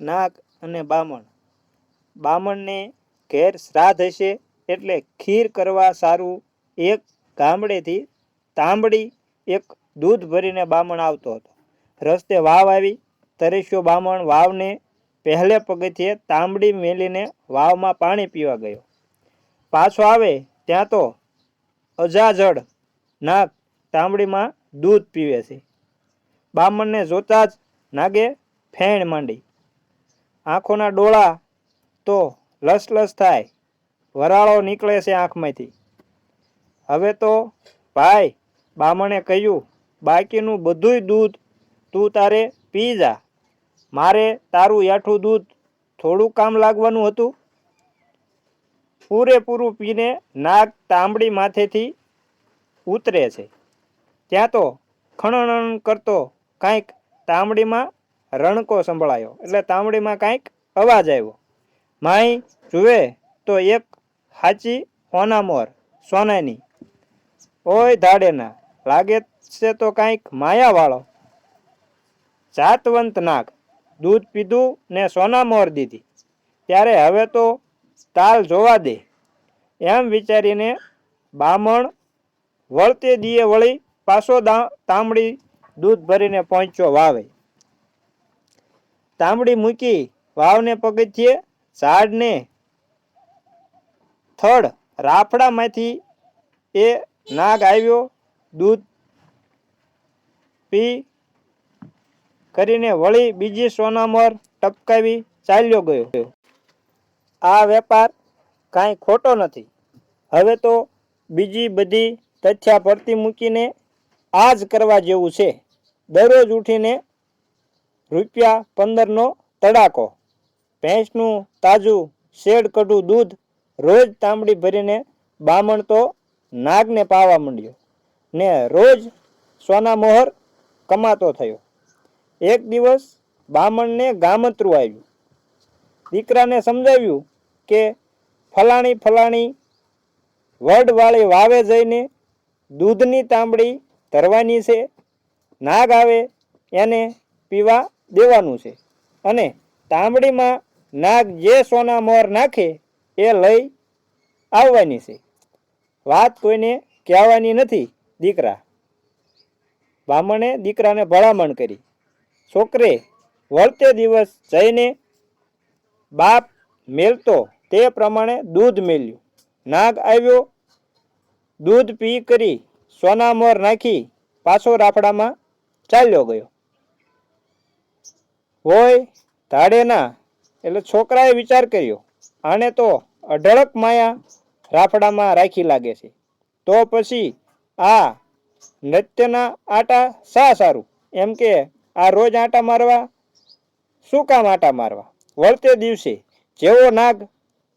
નાગ અને બામણ. બામણને ઘેર શ્રાદ્ધ હશે એટલે ખીર કરવા સારું એક ગામડેથી તાંબડી એક દૂધ ભરીને બામણ આવતો હતો. રસ્તે વાવ આવી. તરેશ્યો બામણ વાવને પહેલે પગથિયે તાંબડી મેલીને વાવમાં પાણી પીવા ગયો. પાછો આવે ત્યાં તો અજાજડ નાગ તાંબડીમાં દૂધ પીવે છે. બામણને જોતા જ નાગે ફેણ માંડી. આંખોના ડોળા તો લસલસ થાય. વરાળો નીકળે છે આંખમાંથી. હવે તો ભાઈ, બામણે કહ્યું, બાકીનું બધુંય દૂધ તું તારે પી જા. મારે તારું યાઠું દૂધ થોડું કામ લાગવાનું હતું. પૂરેપૂરું પીને નાગ તાંબડી માથેથી ઉતરે છે. ત્યાં તો ખણણ કરતો કાંઈક તાંબડીમાં રણકો સંભળાયો. એટલે તાંબડીમાં કાંઈક અવાજ આવ્યો. માઈ, જુએ, તો એક હાચી હોનામોર સોનાની. ઓય ધાડેના, લાગે છે તો કાંઈક માયાવાળો. જાતવંત નાગ, દૂધ પીધું ને સોના મોર દીધી. ત્યારે હવે તો તાલ જોવા દે. એમ વિચારીને બામણ વળતે દીએ વળી પાછો તાંબડી દૂધ ભરીને પહોંચ્યો વાવે. તાંબડી મૂકી વાવને પગથિયે ઝાડને થડ રાફડામાંથી એ નાગ આવ્યો, દૂધ પી કરીને વળી બીજી સોનામર ટપકાવી ચાલ્યો ગયો. આ વેપાર કાંઈ ખોટો નથી. હવે તો બીજી બધી તથ્યા પડતી મૂકીને આ જ કરવા જેવું છે. દરરોજ ઉઠીને રૂપિયા પંદરનો તડાકો. ભેંસનું તાજું શેડ કઢું દૂધ રોજ તાંબડી ભરીને બામણ તો નાગને પાવા માંડ્યો ને રોજ સોના મોહર કમાતો થયો. એક દિવસ બામણને ગામતરું આવ્યું. દીકરાને સમજાવ્યું કે ફલાણી ફલાણી વડવાળી વાવે જઈને દૂધની તાંબડી ધરવાની છે. નાગ આવે, એને પીવા દેવાનું છે. અને તાંબડીમાં નાગ જે સોના મોર નાખે એ લઈ આવવાની છે. વાત કોઈને કહેવાની નથી, દીકરા. બ્રાહ્મણે દીકરાને ભલામણ કરી. છોકરે વળતે દિવસ જઈને બાપ મેલતો તે પ્રમાણે દૂધ મેલ્યું. નાગ આવ્યો, દૂધ પી કરી સોનામોર નાખી પાછો રાફડામાં ચાલ્યો ગયો. હોય ધાડેના એટલે છોકરાએ વિચાર કર્યો, આને તો અઢળક માયા રાફડામાં રાખી લાગે છે. તો પછી આ નૃત્યના આટા શા સારું? એમ કે આ રોજ આટા મારવા? શું કામ આટા મારવા? વળતે દિવસે જેવો નાગ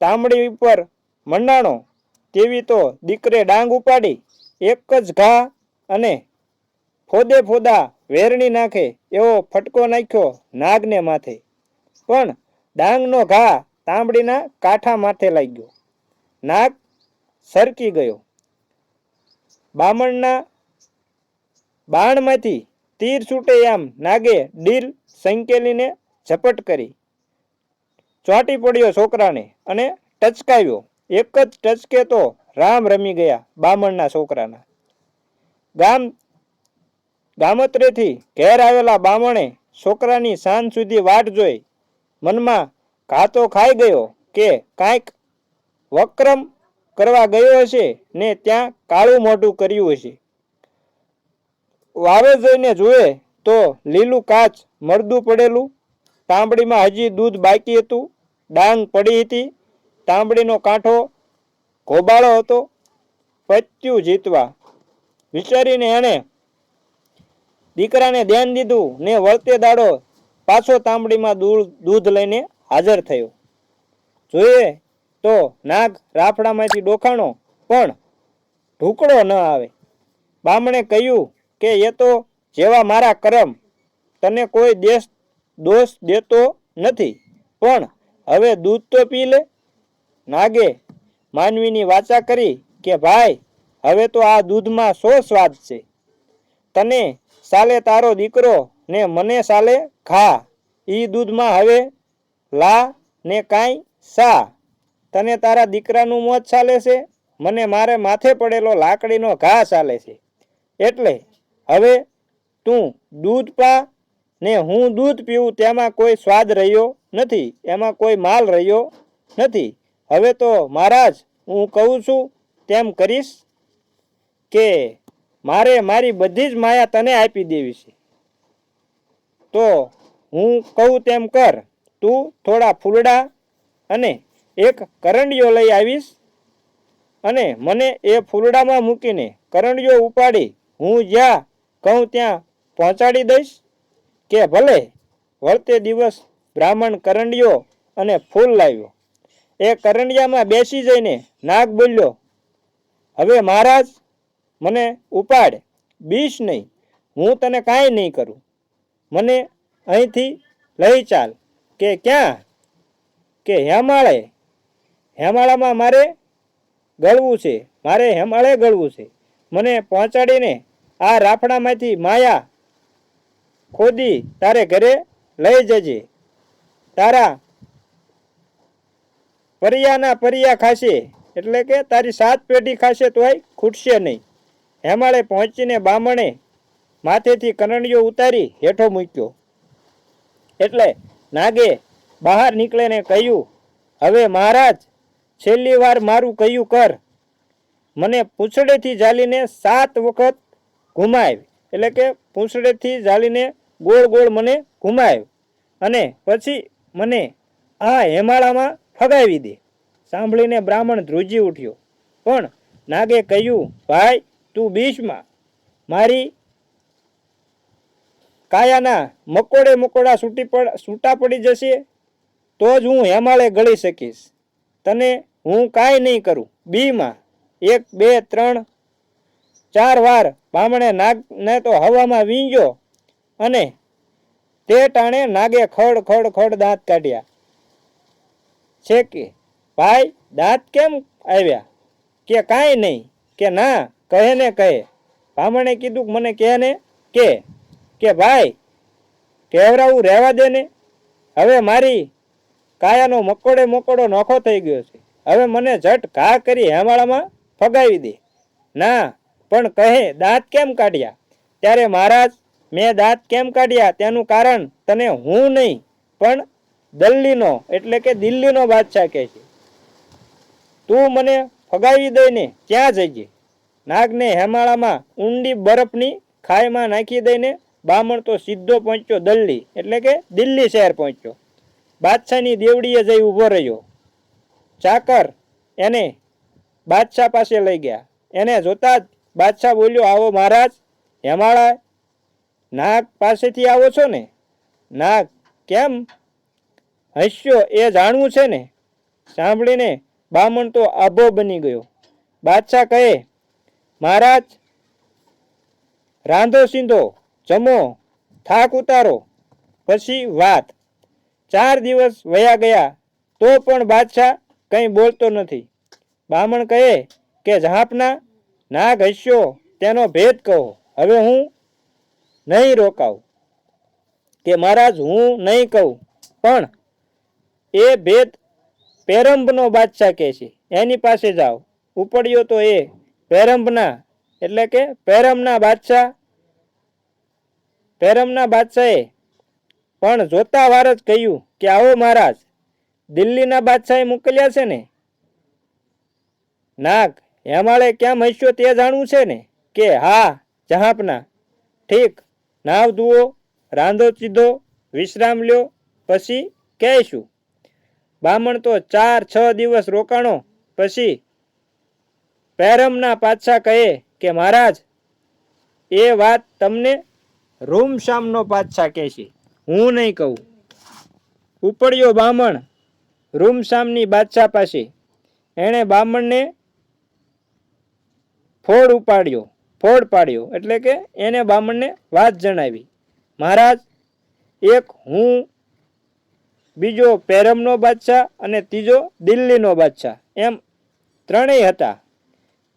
તાંબડી ઉપર મંડાણો, તેવી તો દીકરે ડાંગ ઉપાડી, એક જ ઘા અને ફોદે ફોદા વેરણી નાખે એવો ફટકો નાખ્યો નાગને માથે. પણ ડાંગનો ઘા તાંબડીના કાંઠા માથે લાગ્યો. નાગ સરકી ગયો. બામણના બાણમાંથી તીર છૂટે આમ નાગે ડીલ સંકેલીને ઝપટ કરી. ચોંટી પડ્યો છોકરાને અને ટચકાવ્યો. એક જ ટચકે તો રામ રમી ગયા બામણના છોકરાના. ગામ ગામત્રેથી ઘેર આવેલા બામણે છોકરાની સાંજ સુધી વાટ જોઈ મનમાં ઘાતો ખાઈ ગયો કે કાંઈક વક્રમ કરવા ગયો હશે ને ત્યાં કાળું મોઢું કર્યું હશે. વાવે જઈને જુએ તો લીલું કાચ મળદું પડેલું, તાંબડીમાં હજી દૂધ બાકી હતું, ડાંગ પડી હતી, તાંબડીનો કાંઠો ઘોબાળો હતો, પત્યું જીતવા. વિચારીને એણે દીકરાને ધ્યાન દીધું ને વળતે દાડો પાછો તાંબડીમાં દૂધ દૂધ લઈને હાજર થયો. જોઈએ તો નાગ રાફડામાંથી ડોખાણો, પણ ઢૂકડો ન આવે. બામણે કહ્યું કે એ તો જેવા મારા કરમ, તને કોઈ દેશ, દોષ દેતો નથી. પણ હવે દૂધ તો પી લે. નાગે માનવીની વાચા કરી કે, ભાઈ, હવે તો આ દૂધમાં સો સ્વાદ છે. તને સાલે તારો દીકરો ને મને સાલે ઘા. ઈ દૂધમાં હવે લા ને કાંઈ સા. તને તારા દીકરાનું મોત ચાલે છે? મને મારે માથે પડેલો લાકડીનો ઘા ચાલે છે. એટલે હવે તું દૂધ પા ને હું દૂધ પીવું તેમાં કોઈ સ્વાદ રહ્યો નથી. એમાં કોઈ માલ રહ્યો નથી. હવે તો મહારાજ, હું કહું છું, તેમ કરીશ કે મારે મારી બધી જ માયા તને આપી દેવી છે. તો હું કહું તેમ કર, તું થોડા ફૂલડા અને એક કરંડિયો લઈ આવીશ અને મને એ ફૂલડામાં મૂકીને કરંડિયો ઉપાડી હું જ્યાં કહું ત્યાં પહોંચાડી દઈશ કે ભલે વળતે દિવસ બ્રાહ્મણ કરંડિયો અને ફૂલ લાવ્યો. એ કરંડિયામાં બેસી જઈને નાગ બોલ્યો, હવે મહારાજ મને ઉપાડ, બીશ નહીં, હું તને કાંઈ નહીં કરું. મને અહીંથી લઈ ચાલ, કે ક્યાં? કે હેમાળે? હેમાળામાં મારે ગળવું છે, મારે હેમાળે ગળવું છે. મને પહોંચાડીને આ રાફડામાંથી માયા ખોદી તારે ઘરે લઈ જજે. તારા પરિયાના પરિયા ખાશે, એટલે કે તારી સાત પેઢી ખાશે તોય ખૂટશે નહીં. હેમાળે પહોંચીને બામણે માથેથી કરંડિયો ઉતારી હેઠો મૂક્યો. એટલે નાગે બહાર નીકળીને કહ્યું, હવે મહારાજ, છેલ્લી વાર મારું કહ્યું કર. મને પૂંછડેથી ઝાલીને સાત વખત ઘુમાય, એટલે કે પૂંછડેથી ઝાલીને ગોળ ગોળ મને ઘુમાય અને પછી મને આ હેમાળામાં ફગાવી દે. સાંભળીને બ્રાહ્મણ ધ્રુજી ઉઠ્યો. પણ નાગે કહ્યું, ભાઈ તું બીચમાં મારી કાયાના મકોડે મકોડા છૂટી પડ છૂટા પડી જશે, તો જ હું હેમાળે ગળી શકીશ. તને હું કાંઈ નહીં કરું. બીમાં એક, બે, ત્રણ, ચાર વાર બામણે નાગને તો હવામાં વીંગ્યો અને તે ટાણે નાગે ખડ ખડ ખડ દાંત કાઢ્યા. છે કે? ભાઈ, દાંત કેમ આવ્યા? કે કાંઈ નહીં? કે ના? કહે ને કહે. બ્રાહ્મણે કીધું, મને કહે ને કે કે ભાઈ કહેવરાવું રહેવા દે ને? હવે મારી કાયાનો મકોડે મકોડો નોખો થઈ ગયો છે. હવે મને ઝટ ઘા કરી હેમાળામાં ફગાવી દે. ના, પણ કહે, દાંત કેમ કાઢ્યા? ત્યારે મહારાજ, મેં દાંત કેમ કાઢ્યા? તેનું કારણ તને હું નહીં, પણ દલ્લીનો એટલે કે દિલ્હીનો બાદશાહ કહે છે. તું મને ફગાવી દઈને ક્યાં જઈએ નાગને હેમાળામાં ઊંડી બરફની ખાઈમાં નાખી દઈને બામણ તો સીધો પહોંચ્યો દલ્લી એટલે કે દિલ્હી શહેર પહોંચ્યો. બાદશાહની દેવડીએ જઈ ઊભો રહ્યો. ચાકર એને બાદશાહ પાસે લઈ ગયા. એને જોતા જ બાદશાહ બોલ્યો, આવો મહારાજ, હેમાળા, નાગ પાસેથી આવો છો ને? નાગ, કેમ હસ્યો એ જાણવું છે ને? સાંભળીને બામણ તો આભો બની ગયો. બાદશાહ કહે મહારાજ, રાંધો સીંધો, જમો, થાક ઉતારો. પછી વાત. ચાર દિવસ વયા ગયા, તો પણ બાદશાહ કંઈ બોલતો નથી. બામણ કહે કે, ઝાંપના ના ઘસ્યો તેનો ભેદ કહો. હવે હું નહીં રોકાવ કે, મહારાજ, હું નહીં કહું. પણ એ ભેદ પેરંબનો બાદશાહ કહે છે. એની પાસે જાઓ. ઉપડ્યો તો એ પેરંબના, એટલે કે પેરમના બાદશાહ. પેરમના બાદશાહે પણ જોતા વાર જ કહ્યું કે, આવો મહારાજ, દિલ્હીના બાદશાહે મોકલ્યા છે ને? નાગ, હેમાળે ક્યાં હસ્યો તે જાણવું છે ને? કે, હા, જહાપના. ઠીક, નાવ ધુઓ રાંધો ચીધો, વિશ્રામ લ્યો, પછી કહેશું. બામણ તો ચાર છ દિવસ રોકાણો, પછી પેરમના પાછા કહે કે, મહારાજ, એ વાત તમને રૂમશામનો પાછા કહે છે. હું નહીં કહું. ઉપડ્યો બામણ રૂમશામની બાદશાહ પાસે. એણે બામણને ફોડ ઉપાડ્યો, ફોડ પાડ્યો, એટલે કે એને બામણને વાત જણાવી. મહારાજ, એક હું, બીજો પેરમનો બાદશાહ અને ત્રીજો દિલ્હીનો બાદશાહ. એમ ત્રણેય હતા.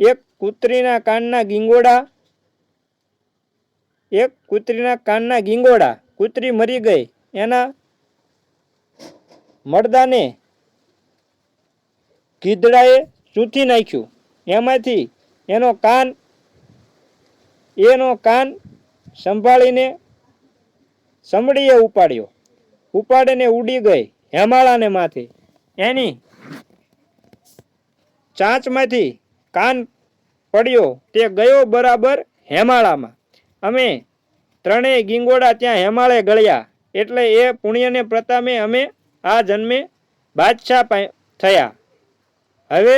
એક કૂતરીના કાનના ગીંગોડા, એક કૂતરીના કાનના ગીંગોડા, કૂતરી મરી ગઈ. એના મરદાને ગીધડાએ ચૂંથી નાખ્યું. એમાંથી એનો કાન એનો કાન સંભાળીને સમડીએ ઉપાડ્યો. ઉપાડીને ઉડી ગઈ હેમાળાને માથે. એની ચાંચમાંથી કાન પડ્યો તે ગયો બરાબર હેમાળામાં. અમે ત્રણેય ગીંગોડા ત્યાં હેમાળે ગળ્યા. એટલે એ પુણ્યને પ્રતામે અમે આ જન્મે બાદશાહ થયા. હવે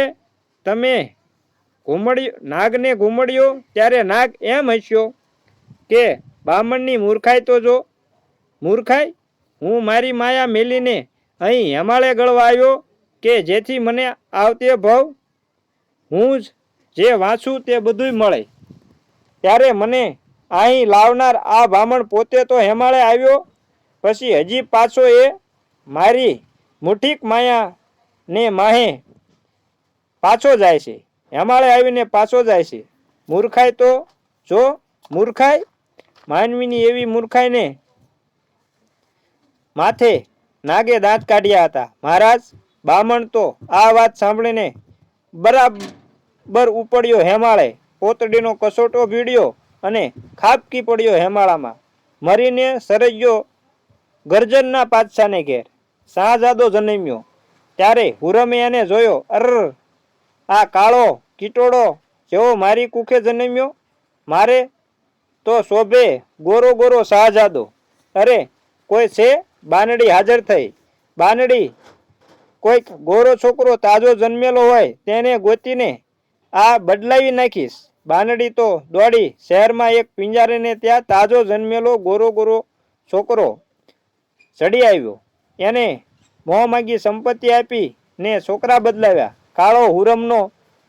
તમે ઘૂમડ્યો નાગને ઘૂમડ્યો ત્યારે નાગ એમ હસ્યો કે, બામણની મૂર્ખાઈ તો જો, મૂર્ખાઈ? હું મારી માયા મેલીને અહીં હેમાળે ગળવા આવ્યો કે જેથી મને આવતે ભવ હું જ જે વાંચું તે બધુંય મળે. ત્યારે મને અહીં લાવનાર આ બ્રાહ્મણ પોતે તો હેમાળે આવ્યો, પછી હજી પાછો એ મારી મુઠીક માયા ને માહે પાછો જાય છે. હેમાળે આવીને પાછો જાય છે. મૂર્ખાઈ તો જો મૂર્ખાઈ માનવીની એવી મૂર્ખાઈને માથે નાગે દાંત કાઢ્યા હતા. મહારાજ બામણ તો આ વાત સાંભળીને બરાબર ઉપડ્યો હેમાળે. પોતડીનો કસોટો ભીડ્યો અને ખાબકી પડ્યો હેમાળામાં. મરીને સરજ્યો ગર્જનના પાતશાને ઘેર. શાહજાદો જન્મ્યો. ત્યારે હુરમે એને જોયો અર આ કાળો કીટોડો જેવો મારી કુખે જન્મ્યો? મારે તો શોભે ગોરો ગોરો શાહજાદો અરે, કોઈ છે? બાનડી હાજર થઈ. બાનડી કોઈક ગોરો છોકરો તાજો જન્મેલો હોય તેને ગોતીને આ બદલાવી નાખીશ. બાનડી તો દોડી શહેરમાં એક પિંજારીને ત્યાં તાજો જન્મેલો ગોરો ગોરો છોકરો ચડી આવ્યો. એને મોં માગી સંપત્તિ આપી ને છોકરા બદલાવ્યા. કાળો હુરમનો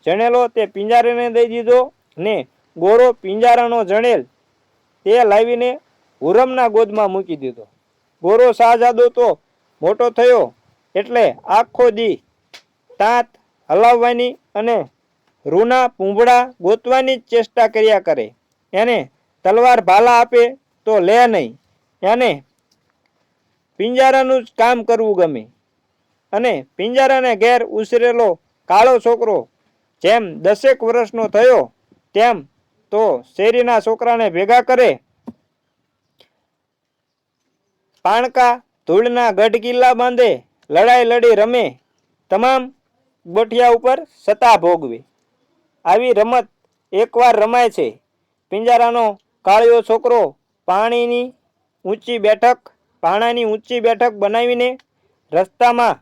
જણેલો તે પિંજારીને દઈ દીધો ને ગોરો પિંજારાનો જણેલ તે લાવીને હુરમના ગોદમાં મૂકી દીધો. ગોરો શાહજાદો તો મોટો થયો એટલે આખો દી તાંત હલાવવાની અને રૂના પૂંભડા ગોતવાની જ ચેષ્ટા કર્યા કરે. એને તલવાર ભાલા આપે તો લે નહીં. એને પિંજારાનું જ કામ કરવું ગમે. અને પિંજારાને ઘેર ઉછરેલો કાળો છોકરો જેમ દસેક વર્ષનો થયો તેમ તો શેરીના છોકરાને ભેગા કરે. પાણકા ધૂળના ગઢ કિલ્લા બાંધે લડાઈ લડી રમે તમામ ગોઠિયા ઉપર સત્તા ભોગવે. આવી રમત એકવાર રમાય છે. પિંજારાનો કાળિયો છોકરો પાણીની ઊંચી બેઠક, પાણાની ઊંચી બેઠક બનાવીને રસ્તામાં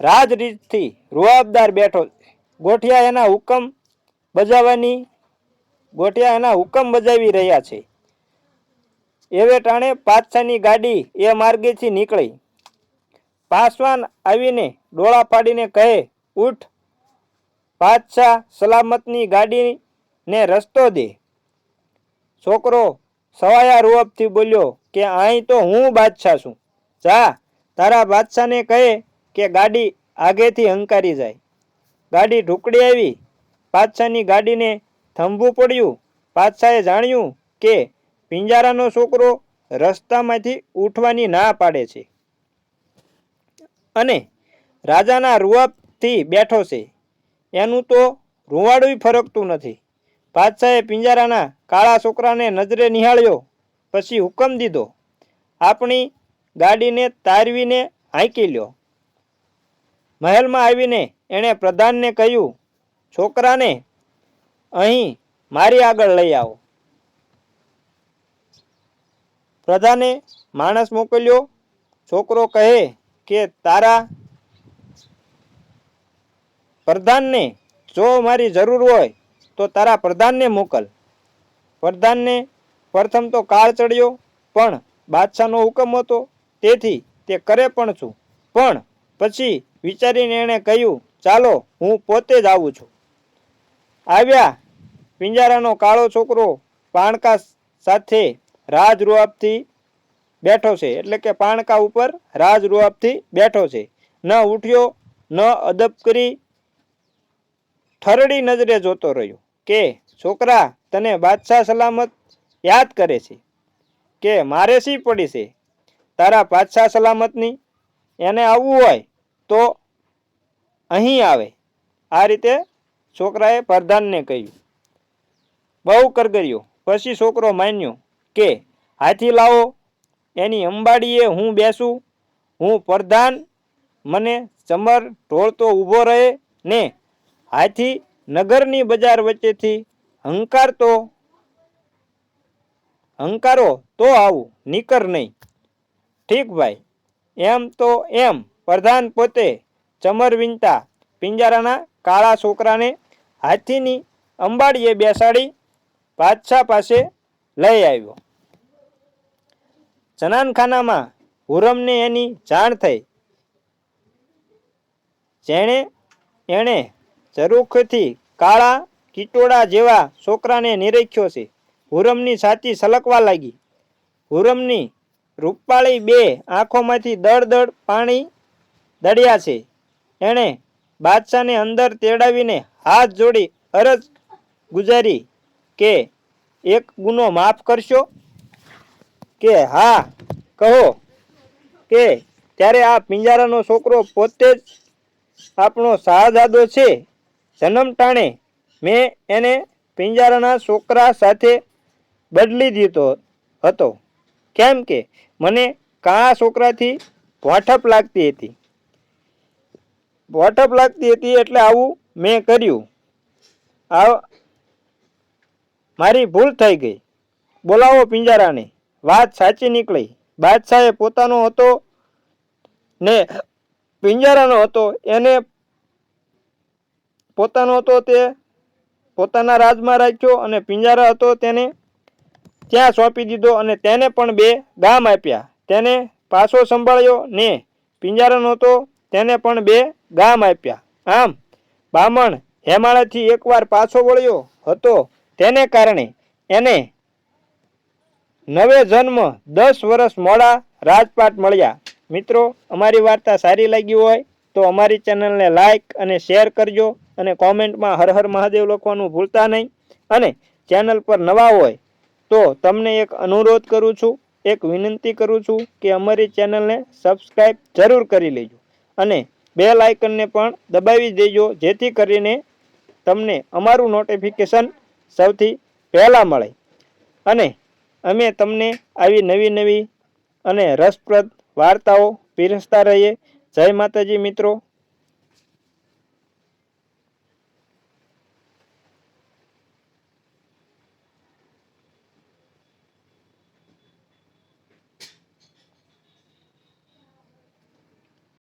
રાજરીતથી રૂઆબદાર બેઠો ગોઠિયા એના હુકમ બજાવવાની, ગોઠિયા એના હુકમ બજાવી રહ્યા છે. એવે ટાણે પાછાની ગાડી એ માર્ગેથી નીકળી. પાસવાન આવીને ડોળા પાડીને કહે, ઉઠ પાછા સલામતની ગાડીને રસ્તો દે. છોકરો સવાયા રૂઅબથી બોલ્યો કે, અહીં તો હું બાદશાહ છું. જા. તારા બાદશાહને કહે કે, ગાડી આગેથી હંકારી જાય. ગાડી ઢુકડી આવી. પાદશાહની ગાડીને થંભવું પડ્યું. પાદશાહે જાણ્યું કે, પિંજારાનો છોકરો રસ્તામાંથી ઉઠવાની ના પાડે છે. અને રાજાના રૂઆપથી બેઠો છે. એનું તો રૂવાડું ફરકતું નથી. પાદશાહે પિંજારાના કાળા છોકરાને નજરે નિહાળ્યો, પછી હુકમ દીધો. આપણી ગાડીને તારવીને હાંકી લ્યો. મહેલમાં આવીને એણે પ્રધાનને કહ્યું, છોકરાને, અહીં મારી આગળ લઈ આવો. પ્રધાને માણસ મોકલ્યો, છોકરો કહે કે તારા પ્રધાનને જો મારી જરૂર હોય તો તારા પ્રધાનને મોકલ. પ્રધાનને પ્રથમ તો કાળ ચડ્યો, પણ બાદશાહનો હુકમ હતો, તેથી તે કરે પણ છું. પણ પછી વિચારીને એણે કહ્યું, ચાલો, હું પોતે જ આવું છું. આવ્યા પિંજારાનો કાળો છોકરો પાણકા સાથે રાજ રૂઆબથી બેઠો છે. એટલે કે પાણકા ઉપર રાજ રૂઆબથી બેઠો છે. ન ઉઠ્યો, ન અદબ કરી ઠરડી નજરે જોતો રહ્યો કે, છોકરા, તને બાદશાહ સલામત યાદ કરે છે કે મારે શી પડી છે? તારા બાદશાહ સલામતની એને આવવું હોય તો અહીં આવે. આ રીતે છોકરાએ પ્રધાનને કહ્યું. બહુ કરગર્યો. પછી છોકરો માન્યો કે, હાથી લાવો એની અંબાડીએ હું બેસું, હું પ્રધાન, મને ચમર ઢોળતો ઊભો રહે ને હાથી નગરની બજાર વચ્ચેથી હંકારતો, હંકારો તો આવું, નીકર નહીં. ઠીક ભાઈ, એમ તો એમ, પ્રધાન પોતે ચમર વિનતા પિંજારાના કાળા છોકરાને હાથીની અંબાડીએ બેસાડી બાદશાહ પાસે લઈ આવ્યો. જનાનખાનામાં હુરમને એની જાણ થઈ. જેણે એણે ઝરૂખથી કાળા કીટોડા જેવા છોકરાને નિરખ્યો છે. હુરમની છાતી સલકવા લાગી. હુરમની રૂપાળી બે આંખોમાંથી દળ દળ પાણી દળ્યા છે. એણે બાદશાહને અંદર તેડાવીને હાથ જોડી અરજ ગુજારી કે, એક ગુનો માફ કરશો? કે, હા, કહો. કે, ત્યારે આ પિંજારાનો છોકરો પોતે જ આપણો શાહજાદો છે. જન્મ ટાણે મેં એને પિંજારાના છોકરા સાથે બદલી દીધો હતો. કેમ કે મને કાળા છોકરાથી ભોઠપ લાગતી હતી. ભોઠપ લાગતી હતી એટલે આવું મેં કર્યું. આ, મારી ભૂલ થઈ ગઈ. બોલાવો પિંજારાને. વાત સાચી નીકળી. બાદશાહે પોતાનો હતો ને પિંજારાનો હતો, એને પોતાનો હતો તે પોતાના રાજમાં રાખ્યો અને પિંજારા હતો તેને ત્યાં સોંપી દીધો અને તેને પણ બે ગામ આપ્યા. તેને પાછો સંભાળ્યો ને પિંજારાનો હતો તેને પણ બે ગામ આપ્યા. આમ બામણ હેમાળાથી એકવાર પાછો વળ્યો હતો તેને કારણે એને નવે જન્મ, દસ વર્ષ મોડા રાજપાટ મળ્યા. મિત્રો, અમારી વાર્તા સારી લાગી હોય તો અમારી ચેનલને લાઇક અને શેર કરજો અને કોમેન્ટમાં હર હર મહાદેવ લખવાનું ભૂલતા નહીં. અને ચેનલ પર નવા હોય તો તમને એક અનુરોધ કરું છું, એક વિનંતી કરું છું કે અમારી ચેનલને સબસ્ક્રાઈબ જરૂર કરી લેજો. અને બે લાઇકનને પણ દબાવી દેજો, જેથી કરીને તમને અમારું નોટિફિકેશન સૌથી પહેલાં મળે. અને અમે તમને આવી નવી નવી અને રસપ્રદ વાર્તાઓ પીરસતા રહીએ. જય માતાજી મિત્રો.